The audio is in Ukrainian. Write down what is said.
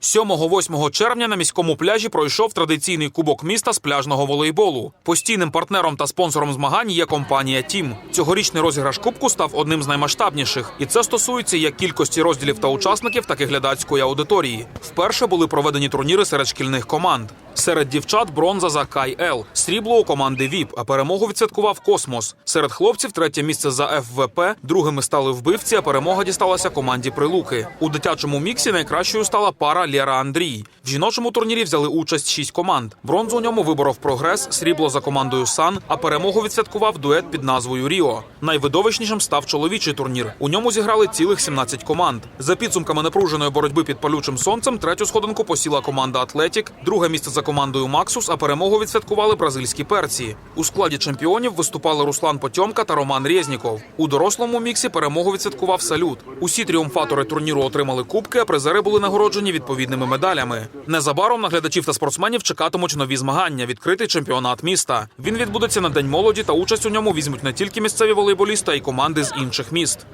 7-8 червня на міському пляжі пройшов традиційний кубок міста з пляжного волейболу. Постійним партнером та спонсором змагань є компанія Тім. Цьогорічний розіграш кубку став одним з наймасштабніших, і це стосується як кількості розділів та учасників, так і глядацької аудиторії. Вперше були проведені турніри серед шкільних команд. Серед дівчат бронза за Кай Ел, срібло у команди ВІП, а перемогу відсвяткував Космос. Серед хлопців третє місце за ФВП, другими стали вбивці, а перемога дісталася команді Прилуки. У дитячому міксі найкращою стала пара Лєра Андрій. В жіночому турнірі взяли участь шість команд. Бронзу у ньому виборов прогрес, срібло за командою Сан, а перемогу відсвяткував дует під назвою Ріо. Найвидовищнішим став чоловічий турнір. У ньому зіграли цілих 17 команд. За підсумками напруженої боротьби під палючим сонцем, третю сходинку посіла команда Атлетік, друге місце за командою Максус, а перемогу відсвяткували бразильські перці. У складі чемпіонів виступали Руслан Потьомка та Роман Резніков. У дорослому міксі перемогу відсвяткував салют. Усі тріумфатори турніру отримали кубки, а призери були нагороджені відповідними медалями. Незабаром на глядачів та спортсменів чекатимуть нові змагання. Відкритий чемпіонат міста. Він відбудеться на день молоді та участь у ньому візьмуть не тільки місцеві волейболісти, а й команди з інших міст.